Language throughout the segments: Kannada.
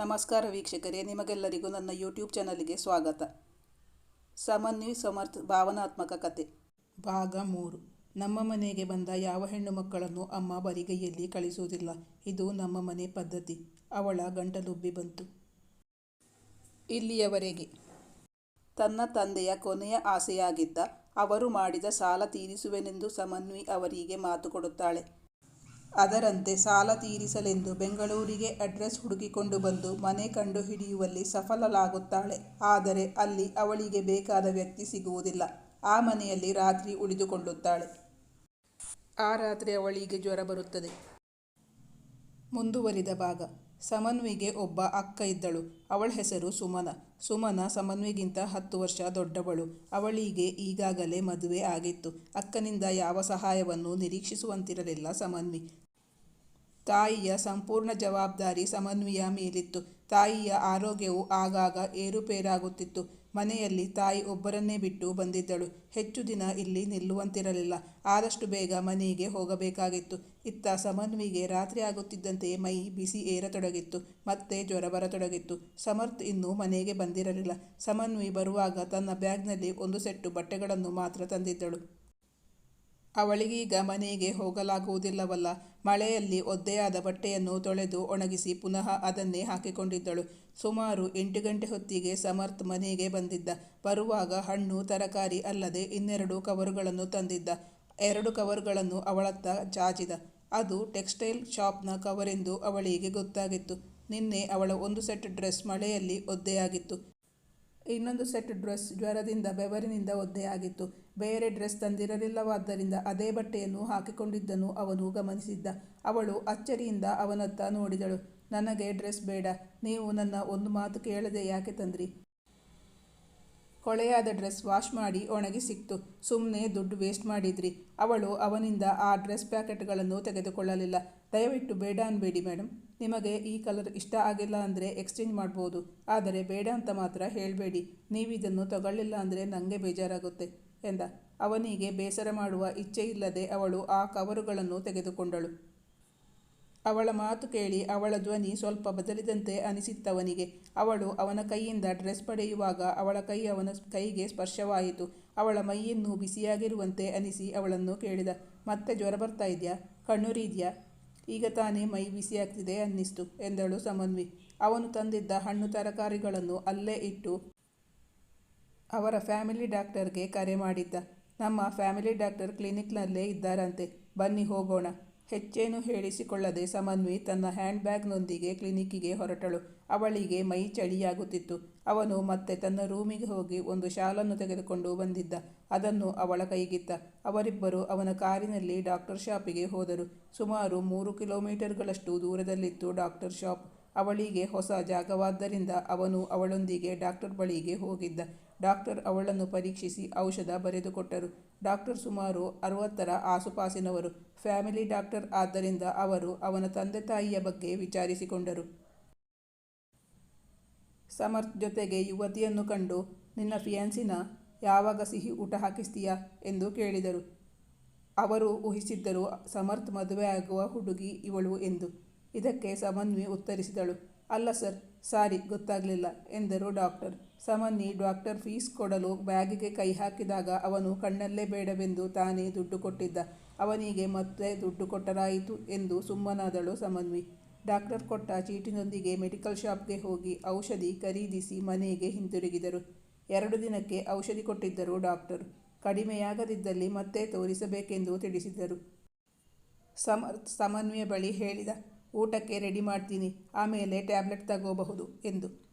ನಮಸ್ಕಾರ ವೀಕ್ಷಕರೇ ನಿಮಗೆಲ್ಲರಿಗೂ ನನ್ನ ಯೂಟ್ಯೂಬ್ ಚಾನಲ್ಗೆ ಸ್ವಾಗತ. ಸಮನ್ವಿ ಸಮರ್ಥ ಭಾವನಾತ್ಮಕ ಕತೆ. ಭಾಗ ಮೂರು. ನಮ್ಮ ಮನೆಗೆ ಬಂದ ಯಾವ ಹೆಣ್ಣು ಮಕ್ಕಳನ್ನು ಅಮ್ಮ ಬರಿಗೈಯಲ್ಲಿ ಕಳಿಸುವುದಿಲ್ಲ. ಇದು ನಮ್ಮ ಮನೆ ಪದ್ಧತಿ. ಅವಳ ಗಂಟಲುಬ್ಬಿ ಬಂತು. ಇಲ್ಲಿಯವರೆಗೆ. ತನ್ನ ತಂದೆಯ ಕೊನೆಯ ಆಸೆಯಾಗಿದ್ದ ಅವರು ಮಾಡಿದ ಸಾಲ ತೀರಿಸುವೆನೆಂದು ಸಮನ್ವಿ ಅವರಿಗೆ ಮಾತು ಕೊಡುತ್ತಾಳೆ. ಅದರಂತೆ ಸಾಲ ತೀರಿಸಲೆಂದು ಬೆಂಗಳೂರಿಗೆ ಅಡ್ರೆಸ್ ಹುಡುಕಿಕೊಂಡು ಬಂದು ಮನೆ ಕಂಡು ಹಿಡಿಯುವಲ್ಲಿ ಸಫಲಳಾಗುತ್ತಾಳೆ. ಆದರೆ ಅಲ್ಲಿ ಅವಳಿಗೆ ಬೇಕಾದ ವ್ಯಕ್ತಿ ಸಿಗುವುದಿಲ್ಲ. ಆ ಮನೆಯಲ್ಲಿ ರಾತ್ರಿ ಉಳಿದುಕೊಳ್ಳುತ್ತಾಳೆ. ಆ ರಾತ್ರಿ ಅವಳಿಗೆ ಜ್ವರ ಬರುತ್ತದೆ. ಮುಂದುವರಿದ ಭಾಗ. ಸಮನ್ವಿಗೆ ಒಬ್ಬ ಅಕ್ಕ ಇದ್ದಳು. ಅವಳ ಹೆಸರು ಸುಮನ. ಸುಮನ ಸಮನ್ವಿಗಿಂತ ಹತ್ತು ವರ್ಷ ದೊಡ್ಡವಳು. ಅವಳಿಗೆ ಈಗಾಗಲೇ ಮದುವೆ ಆಗಿತ್ತು. ಅಕ್ಕನಿಂದ ಯಾವ ಸಹಾಯವನ್ನು ನಿರೀಕ್ಷಿಸುವಂತಿರಲಿಲ್ಲ ಸಮನ್ವಿ. ತಾಯಿಯ ಸಂಪೂರ್ಣ ಜವಾಬ್ದಾರಿ ಸಮನ್ವಿಯ ಮೇಲಿತ್ತು. ತಾಯಿಯ ಆರೋಗ್ಯವು ಆಗಾಗ ಏರುಪೇರಾಗುತ್ತಿತ್ತು. ಮನೆಯಲ್ಲಿ ತಾಯಿ ಒಬ್ಬರನ್ನೇ ಬಿಟ್ಟು ಬಂದಿದ್ದಳು. ಹೆಚ್ಚು ದಿನ ಇಲ್ಲಿ ನಿಲ್ಲುವಂತಿರಲಿಲ್ಲ. ಆದಷ್ಟು ಬೇಗ ಮನೆಗೆ ಹೋಗಬೇಕಾಗಿತ್ತು. ಇತ್ತ ಸಮನ್ವಿಗೆ ರಾತ್ರಿ ಆಗುತ್ತಿದ್ದಂತೆ ಮೈ ಬಿಸಿ ಏರತೊಡಗಿತ್ತು. ಮತ್ತೆ ಜ್ವರ ಬರತೊಡಗಿತ್ತು. ಸಮರ್ಥ್ ಇನ್ನೂ ಮನೆಗೆ ಬಂದಿರಲಿಲ್ಲ. ಸಮನ್ವಿ ಬರುವಾಗ ತನ್ನ ಬ್ಯಾಗ್ನಲ್ಲಿ ಒಂದು ಸೆಟ್ಟು ಬಟ್ಟೆಗಳನ್ನು ಮಾತ್ರ ತಂದಿದ್ದಳು. ಅವಳಿಗೀಗ ಮನೆಗೆ ಹೋಗಲಾಗುವುದಿಲ್ಲವಲ್ಲ. ಮಳೆಯಲ್ಲಿ ಒದ್ದೆಯಾದ ಬಟ್ಟೆಯನ್ನು ತೊಳೆದು ಒಣಗಿಸಿ ಪುನಃ ಅದನ್ನೇ ಹಾಕಿಕೊಂಡಿದ್ದಳು. ಸುಮಾರು ಎಂಟು ಗಂಟೆ ಹೊತ್ತಿಗೆ ಸಮರ್ಥ್ ಮನೆಗೆ ಬಂದಿದ್ದ. ಬರುವಾಗ ಹಣ್ಣು ತರಕಾರಿ ಅಲ್ಲದೆ ಇನ್ನೆರಡು ಕವರುಗಳನ್ನು ತಂದಿದ್ದ. ಎರಡು ಕವರುಗಳನ್ನು ಅವಳತ್ತ ಜಾಜಿದ ಅದು ಟೆಕ್ಸ್ಟೈಲ್ ಶಾಪ್ನ ಕವರೆಂದು ಅವಳಿಗೆ ಗೊತ್ತಾಗಿತ್ತು. ನಿನ್ನೆ ಅವಳ ಒಂದು ಸೆಟ್ ಡ್ರೆಸ್ ಮಳೆಯಲ್ಲಿ ಒದ್ದೆಯಾಗಿತ್ತು. ಇನ್ನೊಂದು ಸೆಟ್ ಡ್ರೆಸ್ ಜ್ವರದಿಂದ ಬೆವರಿನಿಂದ ಒದ್ದೆಯಾಗಿತ್ತು. ಬೇರೆ ಡ್ರೆಸ್ ತಂದಿರಲಿಲ್ಲವಾದ್ದರಿಂದ ಅದೇ ಬಟ್ಟೆಯನ್ನು ಹಾಕಿಕೊಂಡಿದ್ದನ್ನು ಅವನು ಗಮನಿಸಿದ್ದ. ಅವಳು ಅಚ್ಚರಿಯಿಂದ ಅವನತ್ತ ನೋಡಿದಳು. ನನಗೆ ಡ್ರೆಸ್ ಬೇಡ. ನೀವು ನನ್ನ ಒಂದು ಮಾತು ಕೇಳದೆ ಯಾಕೆ ತಂದ್ರಿ? ಕೊಳೆಯಾದ ಡ್ರೆಸ್ ವಾಶ್ ಮಾಡಿ ಒಣಗಿ ಸಿಕ್ತು. ಸುಮ್ಮನೆ ದುಡ್ಡು ವೇಸ್ಟ್ ಮಾಡಿದ್ರಿ. ಅವಳು ಅವನಿಂದ ಆ ಡ್ರೆಸ್ ಪ್ಯಾಕೆಟ್ಗಳನ್ನು ತೆಗೆದುಕೊಳ್ಳಲಿಲ್ಲ. ದಯವಿಟ್ಟು ಬೇಡ ಅನ್ಬೇಡಿ ಮೇಡಮ್ ನಿಮಗೆ ಈ ಕಲರ್ ಇಷ್ಟ ಆಗಿಲ್ಲ ಅಂದರೆ ಎಕ್ಸ್ಚೇಂಜ್ ಮಾಡ್ಬೋದು. ಆದರೆ ಬೇಡ ಅಂತ ಮಾತ್ರ ಹೇಳಬೇಡಿ. ನೀವಿದನ್ನು ತಗೊಳ್ಳಿಲ್ಲ ಅಂದರೆ ನನಗೆ ಬೇಜಾರಾಗುತ್ತೆ. ಎಂದ. ಅವನಿಗೆ ಬೇಸರ ಮಾಡುವ ಇಚ್ಛೆಯಿಲ್ಲದೆ ಅವಳು ಆ ಕವರುಗಳನ್ನು ತೆಗೆದುಕೊಂಡಳು. ಅವಳ ಮಾತು ಕೇಳಿ ಅವಳ ಧ್ವನಿ ಸ್ವಲ್ಪ ಬದಲಿದಂತೆ ಅನಿಸಿತ್ತವನಿಗೆ. ಅವಳು ಅವನ ಕೈಯಿಂದ ಡ್ರೆಸ್ ಪಡೆಯುವಾಗ ಅವಳ ಕೈ ಅವನ ಕೈಗೆ ಸ್ಪರ್ಶವಾಯಿತು. ಅವಳ ಮೈಯನ್ನು ಬಿಸಿಯಾಗಿರುವಂತೆ ಅನಿಸಿ ಅವಳನ್ನು ಕೇಳಿದ. ಮತ್ತೆ ಜ್ವರ ಬರ್ತಾ ಇದೆಯಾ? ಕಣ್ಣುರಿದೆಯಾ ಈಗ ತಾನೇ ಮೈ ಬಿಸಿಯಾಗ್ತಿದೆ ಅನ್ನಿಸ್ತು ಎಂದಳು ಸಮನ್ವಿ. ಅವನು ತಂದಿದ್ದ ಹಣ್ಣು ತರಕಾರಿಗಳನ್ನು ಅಲ್ಲೇ ಇಟ್ಟು ಅವರ ಫ್ಯಾಮಿಲಿ ಡಾಕ್ಟರ್ಗೆ ಕರೆ ಮಾಡಿದ್ದ. ನಮ್ಮ ಫ್ಯಾಮಿಲಿ ಡಾಕ್ಟರ್ ಕ್ಲಿನಿಕ್ನಲ್ಲೇ ಇದ್ದಾರಂತೆ. ಬನ್ನಿ ಹೋಗೋಣ. ಹೆಚ್ಚೇನು ಹೇಳಿಸಿಕೊಳ್ಳದೆ ಸಮನ್ವಿ ತನ್ನ ಹ್ಯಾಂಡ್ ಬ್ಯಾಗ್ನೊಂದಿಗೆ ಕ್ಲಿನಿಕ್ಕಿಗೆ ಹೊರಟಳು. ಅವಳಿಗೆ ಮೈ ಚಳಿಯಾಗುತ್ತಿತ್ತು. ಅವನು ಮತ್ತೆ ತನ್ನ ರೂಮಿಗೆ ಹೋಗಿ ಒಂದು ಶಾಲನ್ನು ತೆಗೆದುಕೊಂಡು ಬಂದಿದ್ದ. ಅದನ್ನು ಅವಳ ಕೈಗಿತ್ತ. ಅವರಿಬ್ಬರು ಅವನ ಕಾರಿನಲ್ಲಿ ಡಾಕ್ಟರ್ ಶಾಪಿಗೆ ಹೋದರು. ಸುಮಾರು ಮೂರು ಕಿಲೋಮೀಟರ್ಗಳಷ್ಟು ದೂರದಲ್ಲಿತ್ತು ಡಾಕ್ಟರ್ ಶಾಪ್. ಅವಳಿಗೆ ಹೊಸ ಜಾಗವಾದ್ದರಿಂದ ಅವನು ಅವಳೊಂದಿಗೆ ಡಾಕ್ಟರ್ ಬಳಿಗೆ ಹೋಗಿದ್ದ. ಡಾಕ್ಟರ್ ಅವಳನ್ನು ಪರೀಕ್ಷಿಸಿ ಔಷಧ ಬರೆದುಕೊಟ್ಟರು. ಡಾಕ್ಟರ್ ಸುಮಾರು ಅರವತ್ತರ ಆಸುಪಾಸಿನವರು. ಫ್ಯಾಮಿಲಿ ಡಾಕ್ಟರ್ ಆದ್ದರಿಂದ ಅವರು ಅವನ ತಂದೆ ತಾಯಿಯ ಬಗ್ಗೆ ವಿಚಾರಿಸಿಕೊಂಡರು. ಸಮರ್ಥ್ ಜೊತೆಗೆ ಯುವತಿಯನ್ನು ಕಂಡು, ನಿನ್ನ ಫಿಯಾನ್ಸಿನ ಯಾವಾಗ ಸಿಹಿ ಊಟ ಹಾಕಿಸ್ತೀಯಾ? ಎಂದು ಕೇಳಿದರು. ಅವರು ಊಹಿಸಿದ್ದರು, ಸಮರ್ಥ್ ಮದುವೆಯಾಗುವ ಹುಡುಗಿ ಇವಳು ಎಂದು. ಇದಕ್ಕೆ ಸಮನ್ವಿ ಉತ್ತರಿಸಿದಳು. ಅಲ್ಲ ಸರ್, ಸಾರಿ, ಗೊತ್ತಾಗಲಿಲ್ಲ, ಎಂದರು ಡಾಕ್ಟರ್. ಸಮನ್ವಿ ಡಾಕ್ಟರ್ ಫೀಸ್ ಕೊಡಲು ಬ್ಯಾಗಿಗೆ ಕೈ ಹಾಕಿದಾಗ ಅವನು ಕಣ್ಣಲ್ಲೇ ಬೇಡವೆಂದು ತಾನೇ ದುಡ್ಡು ಕೊಟ್ಟಿದ್ದ. ಅವನಿಗೆ ಮತ್ತೆ ದುಡ್ಡು ಕೊಟ್ಟರಾಯಿತು ಎಂದು ಸುಮ್ಮನಾದಳು ಸಮನ್ವಿ. ಡಾಕ್ಟರ್ ಕೊಟ್ಟ ಚೀಟಿನೊಂದಿಗೆ ಮೆಡಿಕಲ್ ಶಾಪ್ಗೆ ಹೋಗಿ ಔಷಧಿ ಖರೀದಿಸಿ ಮನೆಗೆ ಹಿಂತಿರುಗಿದರು. ಎರಡು ದಿನಕ್ಕೆ ಔಷಧಿ ಕೊಟ್ಟಿದ್ದರು ಡಾಕ್ಟರ್. ಕಡಿಮೆಯಾಗದಿದ್ದಲ್ಲಿ ಮತ್ತೆ ತೋರಿಸಬೇಕೆಂದು ತಿಳಿಸಿದರು ಸಮರ್ಥ್ ಸಮನ್ವಿಯ ಬಳಿ ಹೇಳಿದ ಊಟಕ್ಕೆ ರೆಡಿ ಮಾಡ್ತೀನಿ, ಆಮೇಲೆ ಟ್ಯಾಬ್ಲೆಟ್ ತಗೋಬಹುದು, ಎಂದು.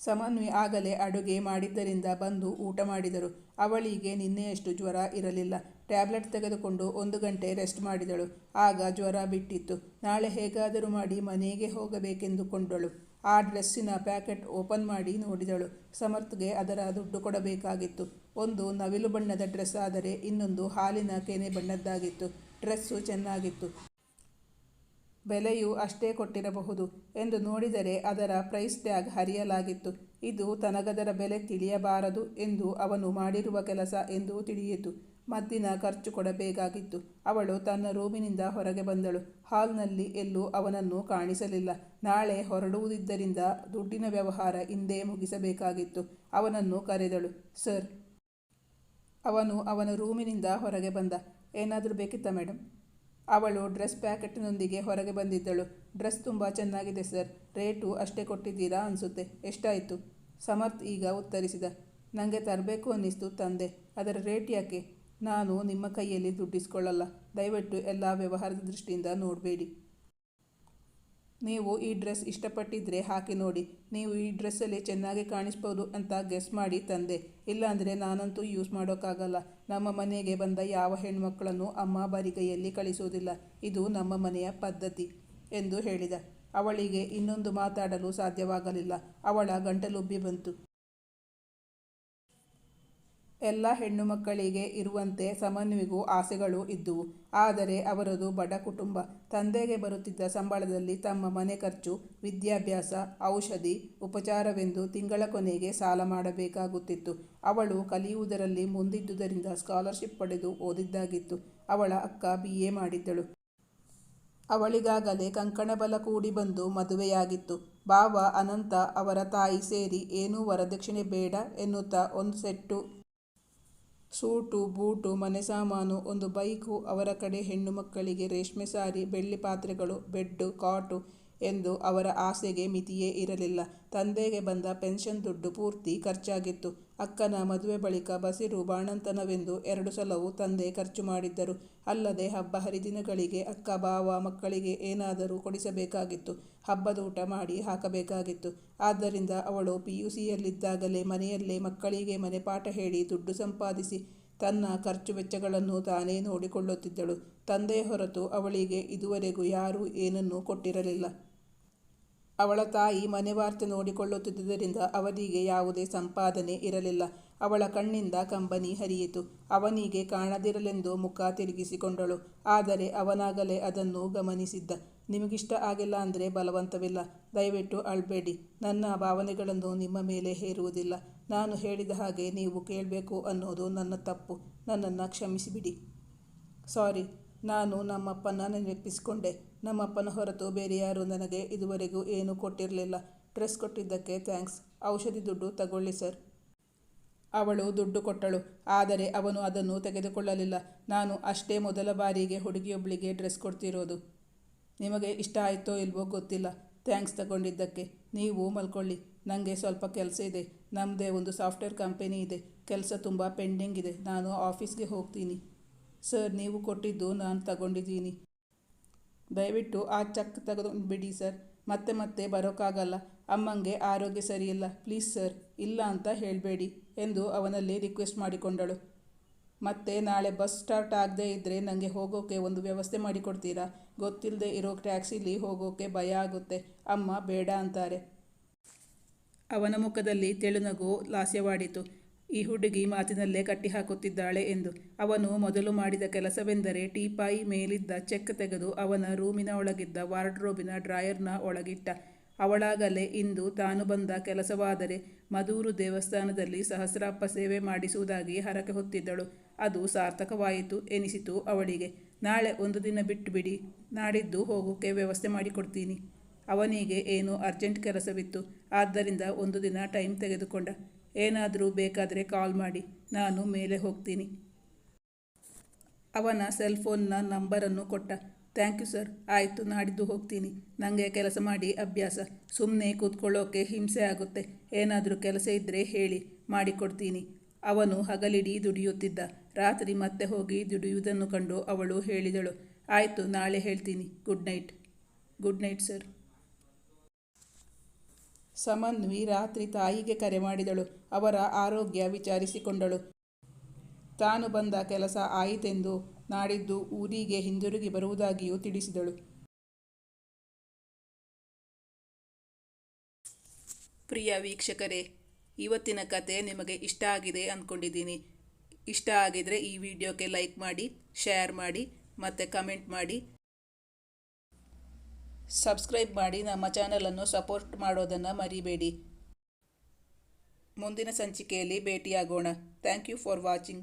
ಸಮನ್ವಿ ಆಗಲೇ ಅಡುಗೆ ಮಾಡಿದ್ದರಿಂದ ಬಂದು ಊಟ ಮಾಡಿದರು. ಅವಳಿಗೆ ನಿನ್ನೆಯಷ್ಟು ಜ್ವರ ಇರಲಿಲ್ಲ. ಟ್ಯಾಬ್ಲೆಟ್ ತೆಗೆದುಕೊಂಡು ಒಂದು ಗಂಟೆ ರೆಸ್ಟ್ ಮಾಡಿದಳು. ಆಗ ಜ್ವರ ಬಿಟ್ಟಿತ್ತು. ನಾಳೆ ಹೇಗಾದರೂ ಮಾಡಿ ಮನೆಗೆ ಹೋಗಬೇಕೆಂದುಕೊಂಡಳು. ಆ ಡ್ರೆಸ್ಸಿನ ಪ್ಯಾಕೆಟ್ ಓಪನ್ ಮಾಡಿ ನೋಡಿದಳು. ಸಮರ್ಥ್ಗೆ ಅದರ ದುಡ್ಡು ಕೊಡಬೇಕಾಗಿತ್ತು. ಒಂದು ನವಿಲು ಬಣ್ಣದ ಡ್ರೆಸ್ ಆದರೆ ಇನ್ನೊಂದು ಹಾಲಿನ ಕೆನೆ ಬಣ್ಣದ್ದಾಗಿತ್ತು. ಡ್ರೆಸ್ಸು ಚೆನ್ನಾಗಿತ್ತು. ಬೆಲೆಯೂ ಅಷ್ಟೇ ಕೊಟ್ಟಿರಬಹುದು ಎಂದು ನೋಡಿದರೆ ಅದರ ಪ್ರೈಸ್ ಟ್ಯಾಗ್ ಹರಿಯಲಾಗಿತ್ತು. ಇದು ತನಗದರ ಬೆಲೆ ತಿಳಿಯಬಾರದು ಎಂದು ಅವನು ಮಾಡಿರುವ ಕೆಲಸ ಎಂದು ತಿಳಿಯಿತು. ಮದ್ದಿನ ಖರ್ಚು ಕೊಡಬೇಕಾಗಿತ್ತು. ಅವಳು ತನ್ನ ರೂಮಿನಿಂದ ಹೊರಗೆ ಬಂದಳು. ಹಾಲ್ನಲ್ಲಿ ಎಲ್ಲೂ ಅವನನ್ನು ಕಾಣಿಸಲಿಲ್ಲ. ನಾಳೆ ಹೊರಡುವುದಿದ್ದರಿಂದ ದುಡ್ಡಿನ ವ್ಯವಹಾರ ಇಂದೇ ಮುಗಿಸಬೇಕಾಗಿತ್ತು. ಅವನನ್ನು ಕರೆದಳು, ಸರ್. ಅವನು ಅವನ ರೂಮಿನಿಂದ ಹೊರಗೆ ಬಂದ. ಏನಾದರೂ ಬೇಕಿತ್ತಾ ಮೇಡಮ್ ಅವಳು ಡ್ರೆಸ್ ಪ್ಯಾಕೆಟ್ನೊಂದಿಗೆ ಹೊರಗೆ ಬಂದಿದ್ದಳು. ಡ್ರೆಸ್ ತುಂಬ ಚೆನ್ನಾಗಿದೆ ಸರ್. ರೇಟು ಅಷ್ಟೇ ಕೊಟ್ಟಿದ್ದೀರಾ ಅನಿಸುತ್ತೆ. ಎಷ್ಟಾಯಿತು? ಸಮರ್ಥ್ ಈಗ ಉತ್ತರಿಸಿದ. ನನಗೆ ತರಬೇಕು ಅನ್ನಿಸ್ತು ತಂದೆ. ಅದರ ರೇಟ್ ಯಾಕೆ? ನಾನು ನಿಮ್ಮ ಕೈಯಲ್ಲಿ ದುಡ್ಡಿಸ್ಕೊಳ್ಳಲ್ಲ. ದಯವಿಟ್ಟು ಎಲ್ಲ ವ್ಯವಹಾರದ ದೃಷ್ಟಿಯಿಂದ ನೋಡಬೇಡಿ. ನೀವು ಈ ಡ್ರೆಸ್ ಇಷ್ಟಪಟ್ಟಿದ್ರೆ ಹಾಕಿ ನೋಡಿ. ನೀವು ಈ ಡ್ರೆಸ್ಸಲ್ಲಿ ಚೆನ್ನಾಗಿ ಕಾಣಿಸ್ಬೋದು ಅಂತ ಗೆಸ್ ಮಾಡಿ ತಂದೆ. ಇಲ್ಲಾಂದರೆ ನಾನಂತೂ ಯೂಸ್ ಮಾಡೋಕ್ಕಾಗಲ್ಲ. ನಮ್ಮ ಮನೆಗೆ ಬಂದ ಯಾವ ಹೆಣ್ಮಕ್ಕಳನ್ನು ಅಮ್ಮ ಬರಿಗೈಯಲ್ಲಿ ಕಳಿಸೋದಿಲ್ಲ. ಇದು ನಮ್ಮ ಮನೆಯ ಪದ್ಧತಿ ಎಂದು ಹೇಳಿದ. ಅವಳಿಗೆ ಇನ್ನೊಂದು ಮಾತಾಡಲು ಸಾಧ್ಯವಾಗಲಿಲ್ಲ. ಅವಳ ಗಂಟಲುಬ್ಬಿ ಬಂತು. ಎಲ್ಲ ಹೆಣ್ಣು ಮಕ್ಕಳಿಗೆ ಇರುವಂತೆ ಸಮನ್ವಿಗೂ ಆಸೆಗಳು ಇದ್ದುವು ಆದರೆ ಅವರದು ಬಡ ಕುಟುಂಬ, ತಂದೆಗೆ ಬರುತ್ತಿದ್ದ ಸಂಬಳದಲ್ಲಿ ತಮ್ಮ ಮನೆ ಖರ್ಚು, ವಿದ್ಯಾಭ್ಯಾಸ, ಔಷಧಿ, ಉಪಚಾರವೆಂದು ತಿಂಗಳ ಕೊನೆಗೆ ಸಾಲ ಮಾಡಬೇಕಾಗುತ್ತಿತ್ತು. ಅವಳು ಕಲಿಯುವುದರಲ್ಲಿ ಮುಂದಿದ್ದುದರಿಂದ ಸ್ಕಾಲರ್ಶಿಪ್ ಪಡೆದು ಓದಿದ್ದಾಗಿತ್ತು. ಅವಳ ಅಕ್ಕ ಬಿ ಎ ಮಾಡಿದ್ದಳು. ಅವಳಿಗಾಗಲೇ ಕಂಕಣಬಲ ಕೂಡಿ ಬಂದು ಮದುವೆಯಾಗಿತ್ತು. ಬಾವ ಅನಂತ ಅವರ ತಾಯಿ ಸೇರಿ ಏನೂ ವರದಕ್ಷಿಣೆ ಬೇಡ ಎನ್ನುತ್ತಾ ಒಂದು ಸೆಟ್ಟು ಸೂಟು, ಬೂಟು, ಮನೆ ಸಾಮಾನು, ಒಂದು ಬೈಕು, ಅವರ ಕಡೆ ಹೆಣ್ಣು ಮಕ್ಕಳಿಗೆ ರೇಷ್ಮೆ ಸಾರಿ, ಬೆಳ್ಳಿ ಪಾತ್ರೆಗಳು, ಬೆಡ್ಡು, ಕಾಟು ಎಂದು ಅವರ ಆಸೆಗೆ ಮಿತಿಯೇ ಇರಲಿಲ್ಲ. ತಂದೆಗೆ ಬಂದ ಪೆನ್ಷನ್ ದುಡ್ಡು ಪೂರ್ತಿ ಖರ್ಚಾಗಿತ್ತು. ಅಕ್ಕನ ಮದುವೆ ಬಳಿಕ ಬಸಿರು ಬಾಣಂತನವೆಂದು ಎರಡು ಸಲವೂ ತಂದೆ ಖರ್ಚು ಮಾಡಿದ್ದರು. ಅಲ್ಲದೆ ಹಬ್ಬ ಹರಿದಿನಗಳಿಗೆ ಅಕ್ಕ ಬಾವ ಮಕ್ಕಳಿಗೆ ಏನಾದರೂ ಕೊಡಿಸಬೇಕಾಗಿತ್ತು. ಹಬ್ಬದೂಟ ಮಾಡಿ ಹಾಕಬೇಕಾಗಿತ್ತು. ಆದ್ದರಿಂದ ಅವಳು ಪಿ ಯು ಸಿಯಲ್ಲಿದ್ದಾಗಲೇ ಮನೆಯಲ್ಲೇ ಮಕ್ಕಳಿಗೆ ಮನೆಪಾಠ ಹೇಳಿ ದುಡ್ಡು ಸಂಪಾದಿಸಿ ತನ್ನ ಖರ್ಚು ವೆಚ್ಚಗಳನ್ನು ತಾನೇ ನೋಡಿಕೊಳ್ಳುತ್ತಿದ್ದಳು. ತಂದೆ ಹೊರತು ಅವಳಿಗೆ ಇದುವರೆಗೂ ಯಾರೂ ಏನನ್ನೂ ಕೊಟ್ಟಿರಲಿಲ್ಲ. ಅವಳ ತಾಯಿ ಮನೆವಾರ್ತೆ ನೋಡಿಕೊಳ್ಳುತ್ತಿದ್ದುದರಿಂದ ಅವನಿಗೆ ಯಾವುದೇ ಸಂಪಾದನೆ ಇರಲಿಲ್ಲ. ಅವಳ ಕಣ್ಣಿಂದ ಕಂಬನಿ ಹರಿಯಿತು. ಅವನಿಗೆ ಕಾಣದಿರಲೆಂದು ಮುಖ ತಿರುಗಿಸಿಕೊಂಡಳು. ಆದರೆ ಅವನಾಗಲೇ ಅದನ್ನು ಗಮನಿಸಿದ್ದ. ನಿಮಗಿಷ್ಟ ಆಗಿಲ್ಲ ಅಂದರೆ ಬಲವಂತವಿಲ್ಲ. ದಯವಿಟ್ಟು ಅಳ್ಬೇಡಿ. ನನ್ನ ಭಾವನೆಗಳನ್ನು ನಿಮ್ಮ ಮೇಲೆ ಹೇರುವುದಿಲ್ಲ. ನಾನು ಹೇಳಿದ ಹಾಗೆ ನೀವು ಕೇಳಬೇಕು ಅನ್ನೋದು ನನ್ನ ತಪ್ಪು. ನನ್ನನ್ನು ಕ್ಷಮಿಸಿಬಿಡಿ. ಸಾರಿ. ನಾನು ನಮ್ಮಪ್ಪನ ನೆನಪಿಸಿಕೊಂಡೆ. ನಮ್ಮಪ್ಪನ ಹೊರತು ಬೇರೆ ಯಾರೂ ನನಗೆ ಇದುವರೆಗೂ ಏನೂ ಕೊಟ್ಟಿರಲಿಲ್ಲ. ಡ್ರೆಸ್ ಕೊಟ್ಟಿದ್ದಕ್ಕೆ ಥ್ಯಾಂಕ್ಸ್. ಔಷಧಿ ದುಡ್ಡು ತಗೊಳ್ಳಿ ಸರ್. ಅವಳು ದುಡ್ಡು ಕೊಟ್ಟಳು. ಆದರೆ ಅವನು ಅದನ್ನು ತೆಗೆದುಕೊಳ್ಳಲಿಲ್ಲ. ನಾನು ಅಷ್ಟೇ ಮೊದಲ ಬಾರಿಗೆ ಹುಡುಗಿಯೊಬ್ಬಳಿಗೆ ಡ್ರೆಸ್ ಕೊಡ್ತಿರೋದು. ನಿಮಗೆ ಇಷ್ಟ ಆಯಿತೋ ಇಲ್ವೋ ಗೊತ್ತಿಲ್ಲ. ಥ್ಯಾಂಕ್ಸ್ ತಗೊಂಡಿದ್ದಕ್ಕೆ. ನೀವು ಮಲ್ಕೊಳ್ಳಿ. ನನಗೆ ಸ್ವಲ್ಪ ಕೆಲಸ ಇದೆ. ನಮ್ಮದೇ ಒಂದು ಸಾಫ್ಟ್ವೇರ್ ಕಂಪನಿ ಇದೆ. ಕೆಲಸ ತುಂಬ ಪೆಂಡಿಂಗ್ ಇದೆ. ನಾನು ಆಫೀಸ್ಗೆ ಹೋಗ್ತೀನಿ. ಸರ್, ನೀವು ಕೊಟ್ಟಿದ್ದು ನಾನು ತಗೊಂಡಿದ್ದೀನಿ. ದಯವಿಟ್ಟು ಆ ಚೆಕ್ ತೆಗೆದು ಬಿಡಿ, ಸರ್. ಮತ್ತೆ ಮತ್ತೆ ಬರೋಕ್ಕಾಗಲ್ಲ ಅಮ್ಮಂಗೆ ಆರೋಗ್ಯ ಸರಿಯಿಲ್ಲ. Please, sir. ಇಲ್ಲ ಅಂತ ಹೇಳಬೇಡಿ ಎಂದು ಅವನಲ್ಲಿ ರಿಕ್ವೆಸ್ಟ್ ಮಾಡಿಕೊಂಡಳು. ಮತ್ತೆ ನಾಳೆ ಬಸ್ ಸ್ಟಾರ್ಟ್ ಆಗದೇ ಇದ್ದರೆ ನನಗೆ ಹೋಗೋಕ್ಕೆ ಒಂದು ವ್ಯವಸ್ಥೆ ಮಾಡಿಕೊಡ್ತೀರಾ? ಗೊತ್ತಿಲ್ಲದೆ ಇರೋ ಟ್ಯಾಕ್ಸಿಲಿ ಹೋಗೋಕ್ಕೆ ಭಯ ಆಗುತ್ತೆ. ಅಮ್ಮ ಬೇಡ ಅಂತಾರೆ. ಅವನ ಮುಖದಲ್ಲಿ ತೆಳುನಗು ಲಾಸ್ಯವಾಡಿತು. ಈ ಹುಡುಗಿ ಮಾತಿನಲ್ಲೇ ಕಟ್ಟಿಹಾಕುತ್ತಿದ್ದಾಳೆ ಎಂದು. ಅವನು ಮೊದಲು ಮಾಡಿದ ಕೆಲಸವೆಂದರೆ ಟೀಪಾಯಿ ಮೇಲಿದ್ದ ಚೆಕ್ ತೆಗೆದು ಅವನ ರೂಮಿನ ಒಳಗಿದ್ದ ವಾರ್ಡ್ರೋಬಿನ ಡ್ರಾಯರ್ನ ಒಳಗಿಟ್ಟ. ಅವಳಾಗಲೇ ಇಂದು ತಾನು ಬಂದ ಕೆಲಸವಾದರೆ ಮದೂರು ದೇವಸ್ಥಾನದಲ್ಲಿ ಸಹಸ್ರಾಪ್ಪ ಸೇವೆ ಮಾಡಿಸುವುದಾಗಿ ಹರಕೆ ಹೊತ್ತಿದ್ದಳು. ಅದು ಸಾರ್ಥಕವಾಯಿತು ಎನಿಸಿತು ಅವಳಿಗೆ. ನಾಳೆ ಒಂದು ದಿನ ಬಿಟ್ಟು ಬಿಡಿ ನಾಡಿದ್ದು ಹೋಗೋಕ್ಕೆ ವ್ಯವಸ್ಥೆ ಮಾಡಿಕೊಡ್ತೀನಿ. ಅವನಿಗೆ ಏನೋ ಅರ್ಜೆಂಟ್ ಕೆಲಸವಿತ್ತು. ಆದ್ದರಿಂದ ಒಂದು ದಿನ ಟೈಮ್ ತೆಗೆದುಕೊಂಡ. ಏನಾದರೂ ಬೇಕಾದರೆ ಕಾಲ್ ಮಾಡಿ, ನಾನು ಮೇಲೆ ಹೋಗ್ತೀನಿ. ಅವನ ಸೆಲ್ ಫೋನ್ನ ನಂಬರನ್ನು ಕೊಟ್ಟ. ಥ್ಯಾಂಕ್ ಯು ಸರ್ ಆಯಿತು, ನಾಡಿದ್ದು ಹೋಗ್ತೀನಿ. ನನಗೆ ಕೆಲಸ ಮಾಡಿ, ಅಭ್ಯಾಸ. ಸುಮ್ಮನೆ ಕೂತ್ಕೊಳ್ಳೋಕೆ ಹಿಂಸೆ ಆಗುತ್ತೆ. ಏನಾದರೂ ಕೆಲಸ ಇದ್ದರೆ ಹೇಳಿ, ಮಾಡಿಕೊಡ್ತೀನಿ. ಅವನು ಹಗಲಿಡೀ ದುಡಿಯುತ್ತಿದ್ದ. ರಾತ್ರಿ ಮತ್ತೆ ಹೋಗಿ ದುಡಿಯುವುದನ್ನು ಕಂಡು ಅವಳು ಹೇಳಿದಳು. ಆಯಿತು, ನಾಳೆ ಹೇಳ್ತೀನಿ. Good night good night sir Samanvi ರಾತ್ರಿ ತಾಯಿಗೆ ಕರೆ ಮಾಡಿದಳು. ಅವರ ಆರೋಗ್ಯ ವಿಚಾರಿಸಿಕೊಂಡಳು. ತಾನು ಬಂದ ಕೆಲಸ ಆಯಿತೆಂದು ನಾಡಿದ್ದು ಊರಿಗೆ ಹಿಂದಿರುಗಿ ಬರುವುದಾಗಿಯೂ ತಿಳಿಸಿದಳು. ಪ್ರಿಯ ವೀಕ್ಷಕರೇ, ಇವತ್ತಿನ ಕತೆ ನಿಮಗೆ ಇಷ್ಟ ಆಗಿದೆ ಅಂದ್ಕೊಂಡಿದ್ದೀನಿ ಇಷ್ಟ ಆಗಿದರೆ ಈ ವಿಡಿಯೋಕ್ಕೆ ಲೈಕ್ ಮಾಡಿ, ಶೇರ್ ಮಾಡಿ, ಮತ್ತು ಕಮೆಂಟ್ ಮಾಡಿ. ಸಬ್ಸ್ಕ್ರೈಬ್ ಮಾಡಿ ನಮ್ಮ ಚಾನಲನ್ನು ಸಪೋರ್ಟ್ ಮಾಡೋದನ್ನು ಮರಿಬೇಡಿ. ಮುಂದಿನ ಸಂಚಿಕೆಯಲ್ಲಿ ಭೇಟಿಯಾಗೋಣ. Thank you for watching.